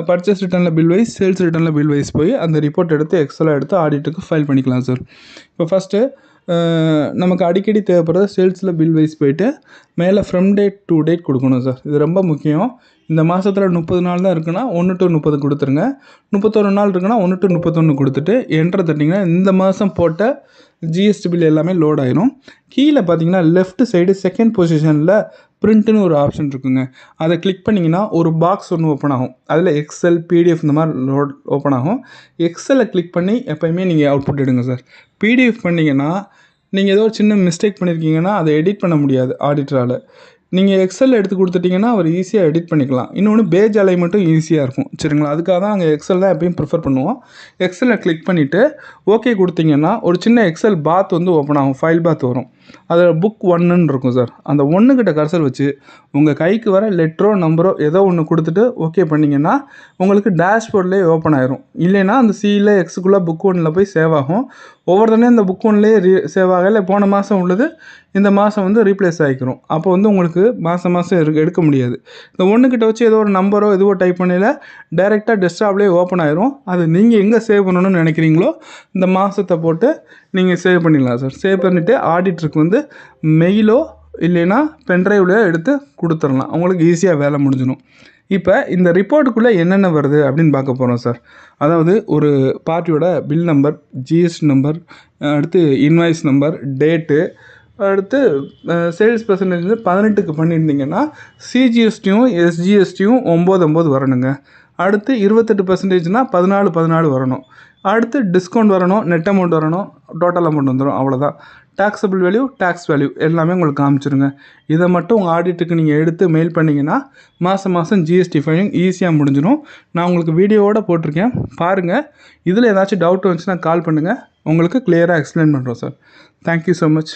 பர்ச்சேஸ் ரிட்டனில் பில் வைஸ் சேல்ஸ் ரிட்டனில் பில் வைஸ் போய் அந்த ரிப்போர்ட் எடுத்து எக்ஸலாக எடுத்து ஆடிட்டுக்கு ஃபைல் பண்ணிக்கலாம் சார் இப்போ ஃபஸ்ட்டு நமக்கு அடிக்கடி தேவைப்படுறது சேல்ஸில் பில் வைஸ் போயிட்டு மேலே ஃப்ரம் டேட் டு டேட் கொடுக்கணும் சார் இது ரொம்ப முக்கியம். இந்த மாதத்தில் முப்பது நாள் தான் இருக்குன்னா ஒன்று டு முப்பது கொடுத்துருங்க. முப்பத்தொரு நாள் இருக்குன்னா ஒன்று டு முப்பத்தொன்று கொடுத்துட்டு என்ட்ரு தட்டிங்கன்னா இந்த மாதம் போட்ட ஜிஎஸ்டி பில் எல்லாமே லோட் ஆயிரும். கீழே பார்த்தீங்கன்னா லெஃப்ட் சைடு செகண்ட் பொசிஷனில் பிரிண்ட்டுன்னு ஒரு ஆப்ஷன் இருக்குங்க. அதை கிளிக் பண்ணிங்கன்னா ஒரு பாக்ஸ் ஒன்று ஓப்பன் ஆகும். அதில் எக்ஸல் பிடிஎஃப் இந்த மாதிரி லோட் ஓப்பன் ஆகும். எக்ஸலை கிளிக் பண்ணி எப்போயுமே நீங்கள் அவுட்புட் எடுங்க சார் பிடிஎஃப் பண்ணிங்கன்னா நீங்கள் ஏதோ ஒரு சின்ன மிஸ்டேக் பண்ணியிருக்கீங்கன்னா அதை எடிட் பண்ண முடியாது ஆடிட்டரால் நீங்கள் எக்ஸல் எடுத்து கொடுத்துட்டிங்கன்னா அவர் ஈஸியாக எடிட் பண்ணிக்கலாம். இன்னொன்று பேஜ் அலைமெண்ட்டும் ஈஸியாக இருக்கும். சரிங்களா? அதுக்காக தான் நாங்கள் எக்ஸல் தான் எப்பயும் ப்ரிஃபர் பண்ணுவோம். எக்ஸலில் கிளிக் பண்ணிவிட்டு ஓகே கொடுத்தீங்கன்னா ஒரு சின்ன எக்ஸல் பாத் வந்து ஓப்பன் ஆகும். ஃபைல் பாத் வரும். அதில் புக் ஒன்றுன்னு இருக்கும் சார் அந்த ஒன்றுக்கிட்ட கர்சர் வச்சு உங்கள் கைக்கு வர லெட்டரோ நம்பரோ ஏதோ ஒன்று கொடுத்துட்டு ஓகே பண்ணிங்கன்னா உங்களுக்கு டேஷ்போர்ட்லேயே ஓப்பன் ஆயிரும். இல்லைன்னா அந்த சியில் எக்ஸுக்குள்ளே புக் ஒன்றில் போய் சேவ் ஆகும். ஒவ்வொருத்தனையும் அந்த இந்த புக் ஒன்லேயே ரீ சேவ் ஆகலை. போன மாதம் உள்ளது இந்த மாதம் வந்து ரீப்ளேஸ் ஆகிக்கிறோம். அப்போ வந்து உங்களுக்கு மாதம் மாதம் எடுக்க எடுக்க முடியாது. இந்த ஒன்றுக்கிட்ட வச்சு ஏதோ ஒரு நம்பரோ எதுவோ டைப் பண்ணல டைரெக்டாக டெஸ்க்டாப்லேயே ஓப்பன் ஆயிரும். அது நீங்கள் எங்கே சேவ் பண்ணணும்னு நினைக்கிறீங்களோ இந்த மாதத்தை போட்டு நீங்கள் சேவ் பண்ணிடலாம் சார் சேவ் பண்ணிவிட்டு ஆடிட்டருக்கு வந்து மெயிலோ இல்லைன்னா பென்ட்ரைவ்லையோ எடுத்து கொடுத்துடலாம். உங்களுக்கு ஈஸியாக வேலை முடிஞ்சிடும். இப்போ இந்த ரிப்போர்ட்டுக்குள்ளே என்னென்ன வருது அப்படின்னு பார்க்க போகிறோம் சார் அதாவது ஒரு பார்ட்டியோட பில் நம்பர் ஜிஎஸ்டி நம்பர் அடுத்து இன்வாய்ஸ் நம்பர் டேட்டு அடுத்து சேல்ஸ் பர்சன்டேஜ் வந்து பதினெட்டுக்கு பண்ணியிருந்தீங்கன்னா சிஜிஎஸ்டியும் எஸ்ஜிஎஸ்டியும் ஒம்பது ஒம்பது வரணுங்க. அடுத்து இருபத்தெட்டு பர்சன்டேஜ்னால் பதினாலு பதினாலு வரணும். அடுத்து டிஸ்கவுண்ட் வரணும் நெட் அமௌண்ட் வரணும் டோட்டல் அமௌண்ட் வந்துடும் அவ்வளோதான் டேக்ஸபிள் வேல்யூ டேக்ஸ் வேல்யூ எல்லாமே உங்களுக்கு காமிச்சிருங்க. இதை மட்டும் உங்கள் ஆடிட்டுக்கு நீங்கள் எடுத்து மெயில் பண்ணிங்கன்னா மாதம் மாதம் ஜிஎஸ்டி ஃபைலிங் ஈஸியாக முடிஞ்சிடும் நான் உங்களுக்கு வீடியோவோட போட்டிருக்கேன். பாருங்கள் இதில் ஏதாச்சும் டவுட் வந்துச்சுன்னா கால் பண்ணுங்கள் உங்களுக்கு கிளியராக எக்ஸ்பிளைன் பண்ணுறோம் சார் தேங்க்யூ ஸோ மச்